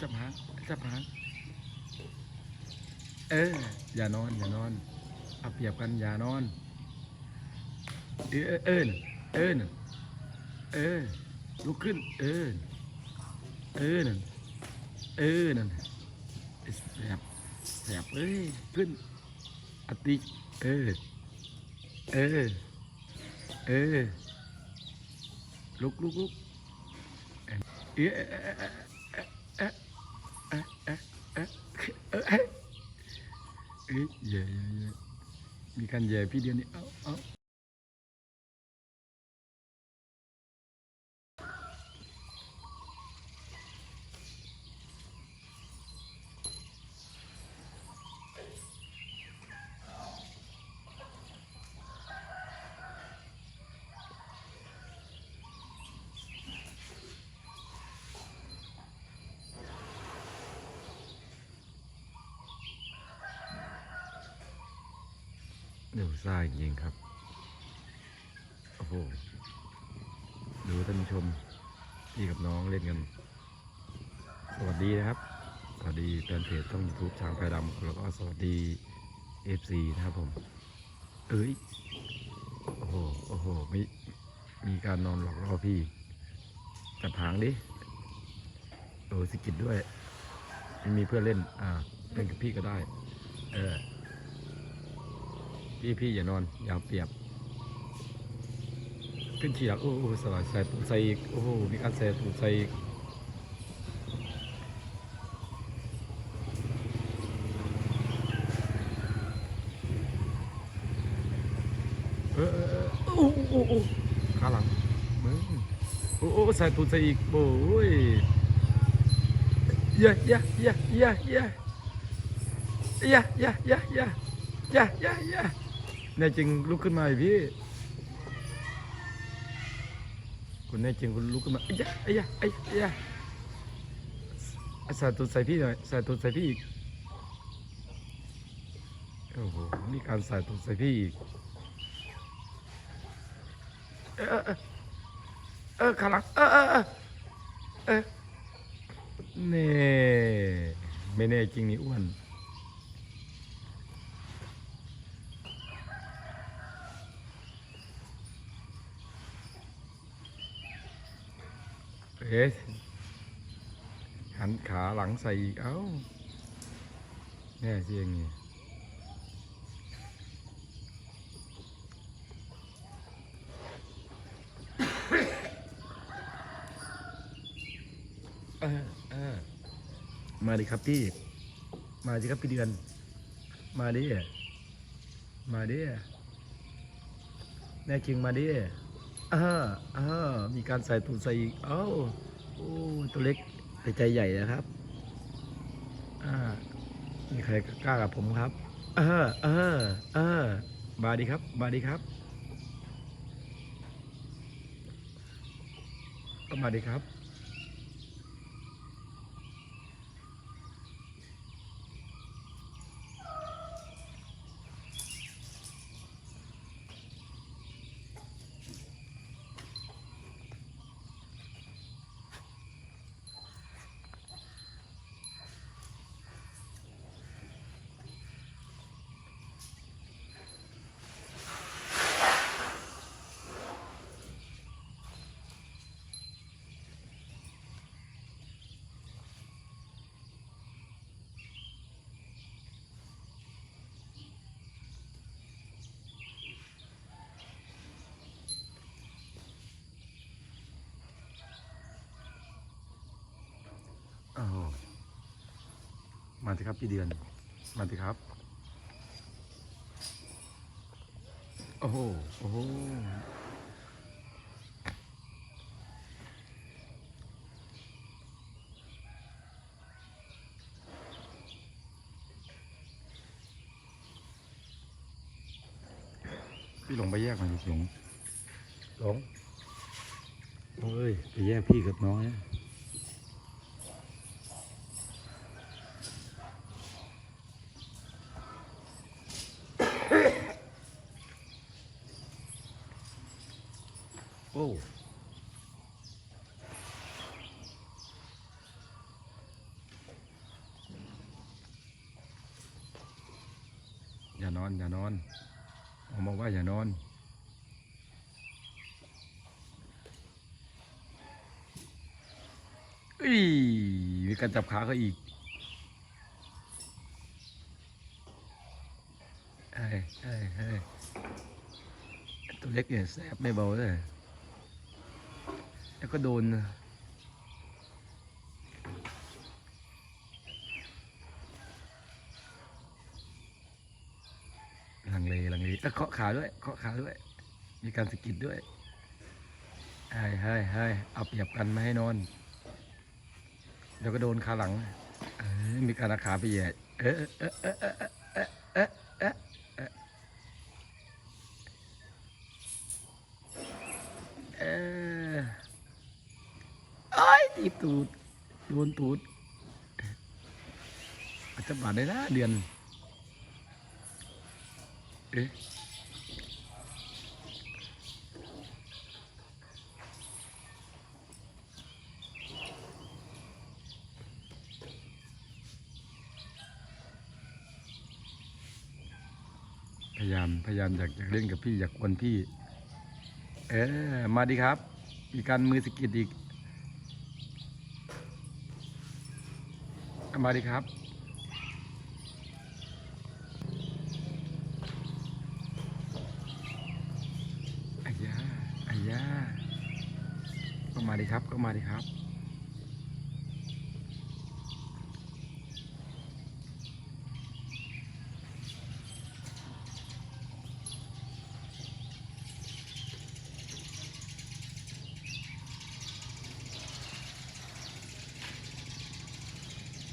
จับหางจับหางเออ อย่านอน อย่านอนเอาเปรียบกันอย่านอน เออเอิญเอิญเออลุกขึ้น เออเออนเออนแสบแสบเอ้ยขึ้นอติเออเออเออลุกลุกลุกเอออเออเออเออเออเออเอ้ย แย่แย่แย่มีการแย่พี่เดียวนี่เอาเอา ดี๋ยวซ่าจริงครับ โอ้โห ดูท่านผู้ชมพี่กับน้องเล่นกัน สวัสดีนะครับ สวัสดีแฟนเพจช่องยูทูบช้างไฟดำแล้วก็สวัสดีเอฟซีนะครับผม เอ้ย โอ้โห โอ้โห มีมีการนอนหลอกล่อพี่จับหางดิโอ้สกิดด้วยม่มีเพื่อนเล่น อ่า เล่นกับพี่ก็ได้ เออ พี่พี่อย่านอน อย่าเปียบ ขึ้นขี่หลังโอ้โหสลายใส่ตูใส่อีก โอ้โหมีการใส่ตูใส่อีกเออเออเออโอ้โหโอ้ขาหลังมึงโอ้โหใส่ตูใส่อีกโอ้ยเยอะยะยะยะยะยะยะยะเยอะย่าย่าย่า แน่จริงลุกขึ้นมาอีกพี่ คุณแน่จริงคุณลุกขึ้นมาไอ้ยะไอ้ยะไอ้ยะใส่ตูดใส่พี่หน่อยใส่ตูดใส่พี่อีกโอ้โหนี่การใส่ตูดใส่พี่อีกเออเออเออเออขาหลังเออเออเออเออเน่ไม่แน่จริงนี่อ้วน เอ๊ะหันขาหลังใส่อีก เอ้าแน่จริงนี่เออเออมาดิครับพี่ มาดิครับพี่เดือน มาดิ มาดิแน่จริงมาดิ อ่าอ่ามีการใส่ตูดใส่อีกเอ้าโอ้ตัวเล็กแต่ใจใหญ่นะครับอ่ามีใครกล้ากับผมครับเออเออเออมาดีครับ มาดีครับก็มาดีครับ มาสิครับพี่เดือน มาสิครับ โอ้โห โอ้โห พี่หลงไปแยกมันดิหลงหลงโอ้ย ไปแยกพี่กับน้องเนี่ย ลูกอย่านอน อย่านอนผมบอกว่าอย่านอนอีมีการจับขาเขาอีกเฮ้ยเฮ้ยเฮ้ยตัวเล็กเนี่ยแซบไม่เบาเลย แล้วก็โดนนะลังเลลังเลเอ้ยเคาะขาด้วย เคาะขาด้วย มีการสะกิดด้วยเฮ้ยเฮ้ยเฮ้ยเอาเปรียบกันไม่ให้นอนเดี๋ยวก็โดนขาหลัง มีการอาขาไปแหย่เออเออเออเออเออเออเออเออเออ อีตูดโดนตูดอาจจะบาดได้นะเดือน เอ๊ะพยายามพยายามอยากอยากเล่นกับพี่อยากกวนพี่ เออมาดีครับมีกการมือสกิดอีก มาดีครับ อายาอายาก็มาดีครับ ก็มาดีครับ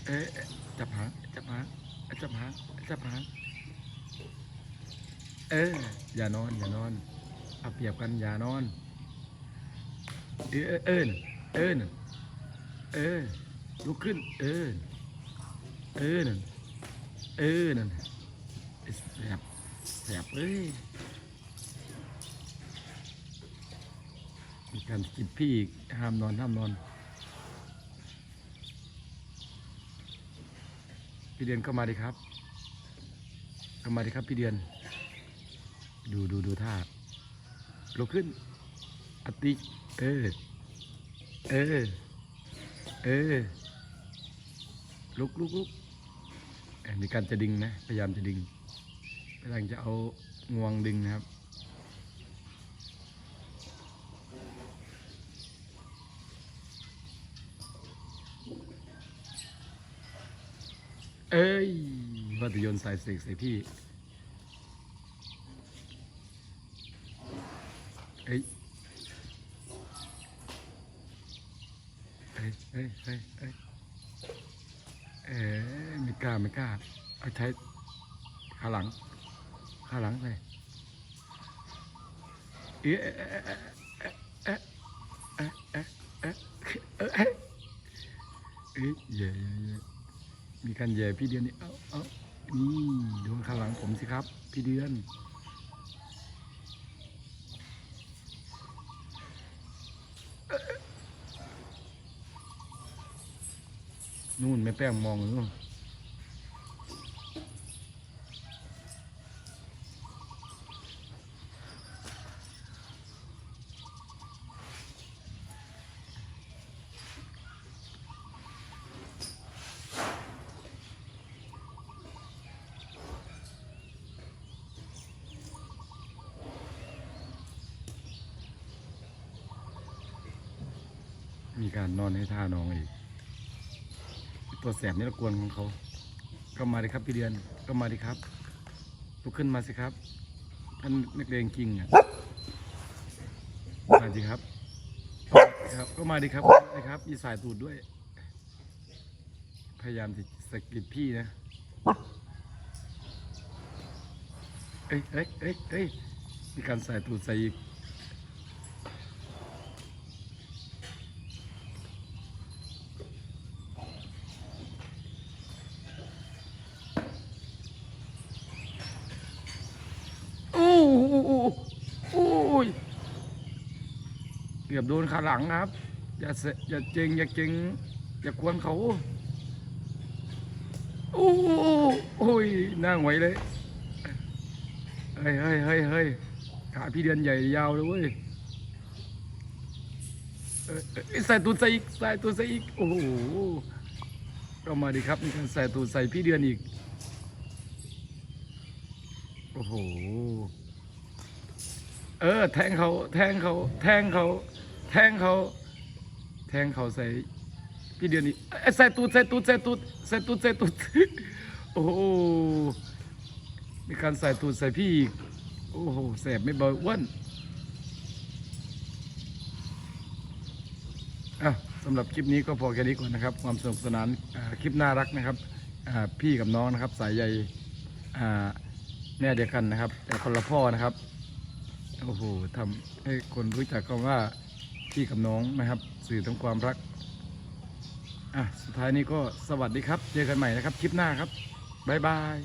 เอ๊ะเอ๊ะจับหางจับหางจับหางจับหางเออ อย่านอน อย่านอนเอาเปรียบกันอย่านอน เออเออเออน่ะเออลุกขึ้น เออเออนั่นเออนั่นแสบแสบเอ้ยมีการกิดพี่ห้ามนอนห้ามนอน พี่เดือนเข้ามาดิครับเข้ามาดิครับพี่เดือน ดูดูดูท่าลุกขึ้นอติเออเออเออลุกลุกลุกเอ่อมีการจะดึงนะ พยายามจะดึงพยายามจะเอางวงดึงนะครับ เอ้ยว่าจะโยนสายเสกใส่พี่ เอ้ยเอ้ยเอ้ยเอ้ยเอ้ยเอ้ยไม่กล้าไม่กล้า เอาใช้ขาหลังขาหลังไปเอ๊ะ มีการแย่พี่เดือนนี่เอาเอานี่ดูข้างหลังผมสิครับ พี่เดือน นู่นแม่แป้งมองอยู่ การนอนให้ท่านองอีกตัวแสบนี่รบกวนของเขา ก็มาดิครับพี่เดือน ก็มาดิครับลุกขึ้นมาสิครับท่านนักเลงจริงอะมาดิครับ ครับ ก็มาดิครับนะครับ มีสายตูดด้วย พยายามจะสะกิดพี่นะเอ้ยเอ้ยเอ้ยเอ้ยมีการสายตูดใส่อีก โอ้โหโอ้ยเกือบโดนขาหลังนะครับ อย่าเสอย่าเจงอย่าเจงอย่ากวนเขาโอ้โหโอ้ยนั่งไหวยเลยเฮ้ยเฮ้ยเฮ้ยเฮ้ยขาพี่เดือนใหญ่ยาวเลยเว้ยเอ้ยใส่ตูดใส่อีกใส่ตูดใส่อีกโอ้โหก็มาดิครับมีการใส่ตูดใส่พี่เดือนอีกโอ้โหเออแทงเขาแทงเขาแทงเขา แทงเขาแทงเขาใส่พี่เดือนอีกเอ้ใส่ตูดใส่ตูดใส่ตูดใส่ตูดใส่ตูดโอ้โหมีการใส่ตูดใส่พี่อีกโอ้โหแสบไม่เบาอ้วนอะสำหรับคลิปนี้ก็พอแค่นี้ก่อนนะครับ ความสนุกสนานคลิปน่ารักนะครับพี่กับน้องนะครับ สายใยอ่แม่เดียวกันนะครับ แต่คนละพ่อนะครับ โอ้โหทำให้คนรู้จักคำว่า พี่กับน้องนะครับ สื่อถึงความรัก อะ สุดท้ายนี้ก็สวัสดีครับ เจอกันใหม่นะครับ คลิปหน้าครับ บ๊ายบาย